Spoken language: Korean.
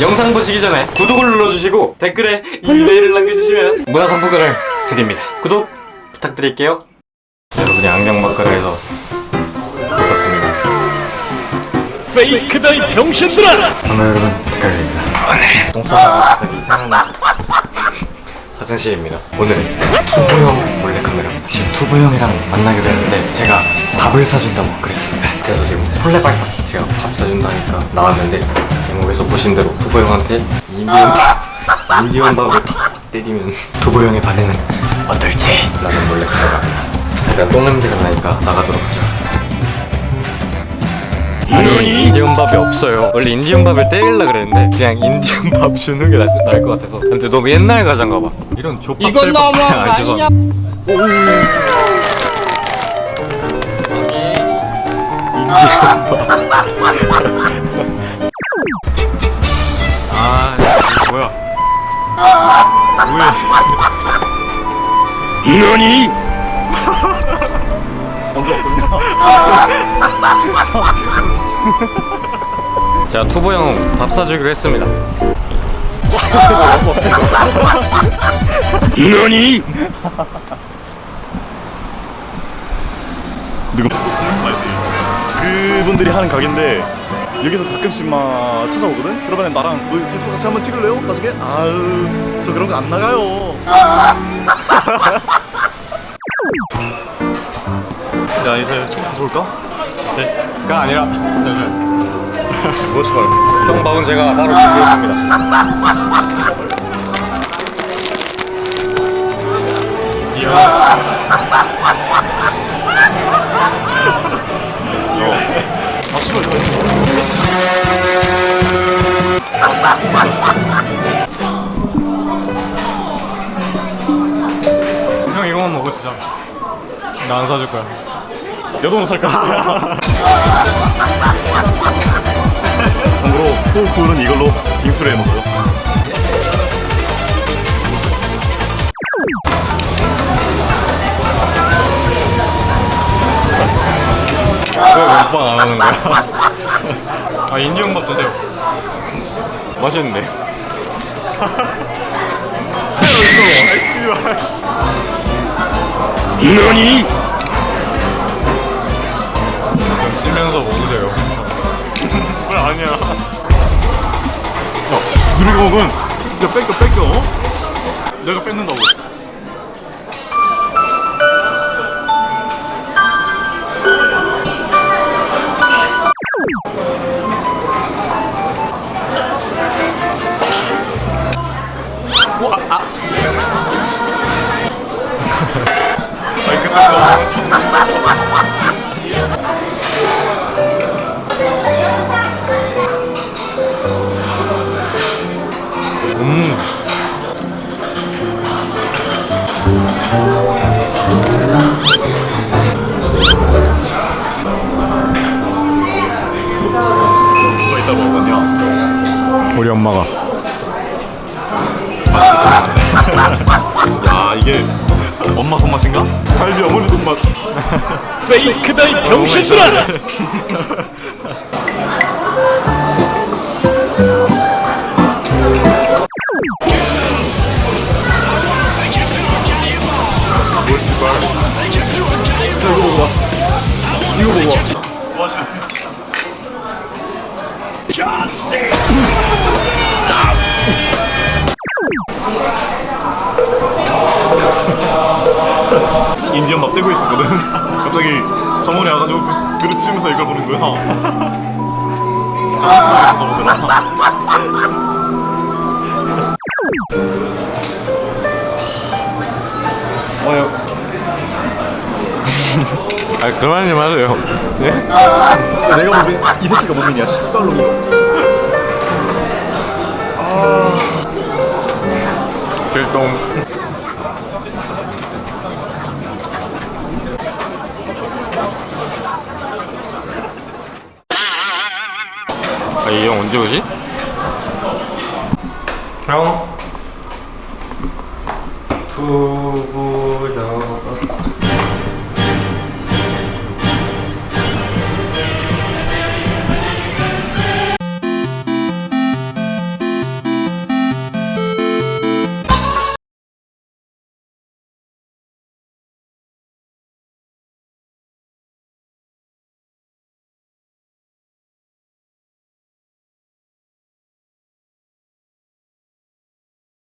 영상 보시기 전에 구독을 눌러주시고 댓글에 이메일을 남겨주시면 문화상품권을 드립니다. 구독 부탁드릴게요. 여러분이 안경박가라에서 반갑습니다. 페이크다 이 병신들아! 오늘 여러분 댓글입니다. 오늘 똥 싸다가 갑자기 생각나 화장실입니다. 오늘은 투보형 몰래카메라입니다. 지금 투보형이랑 만나기로 했는데 제가 밥을 사준다고 그랬습니다. 그래서 지금 설레발딱 제가 밥 사준다니까 나왔는데 제목에서 보신 대로 투보형한테 인디언 인디언 밥을 탁 때리면 투보형의 반응은 어떨지? 라는 몰래카메라입니다. 일단 똥 냄새가 나니까 나가도록 하죠. 아니 인디언 밥이 없어요. 원래 인디언 밥을 때리려 그랬는데 그냥 인디언 밥 주는 게 나을 것 같아서. 근데 너무 옛날 가자인가 봐. 이런 족밥 이건 너무한 거 아니냐? 아이 거 뭐야 너니? 제가 투보 형밥 사주기로 했습니다 너니? 누구? 그분들이 하는 가게인데 여기서 가끔씩만 찾아오거든? 그러면 나랑 뭐 유튜브 같이 한번 찍을래요? 나중에? 아유 저 그런 거 안 나가요 야 이제 좀 다시 올까? 그가 아니라 잠시만 뭐지 말형 밥은 제가 따로 준비했습니다 아 형 이거만 먹어 진짜 나안 사줄 거야 내 돈으로 살까? 참고로 포크는 이걸로 빙수를 해 먹어요 왜 먹방 안 하는 거야? 아 인디언 밥 드세요 맛있는데? 너니? 찌면서 먹으세요. 왜 아니야? 야 누르게 먹은. 야 뺏겨 뺏겨 어? 내가 뺏는다고 먹었냐? 우리 엄마가 야 이게 엄마 손맛인가? 갈비 어머니 손맛. 페이크다 이 병신들아! 이거 먹어 인디언 밥 떼고 있었거든. 갑자기 정원이 와가지고 그, 그릇 치면서 이걸 보는 거야. 진짜 한심하게 쳐다보더라. 어요. 아 그만 좀 하세요. 네? 내가 보기엔 이 새끼가 범인이야 씨발놈이 출동 아, 이 형 언제 오지? 형 두부형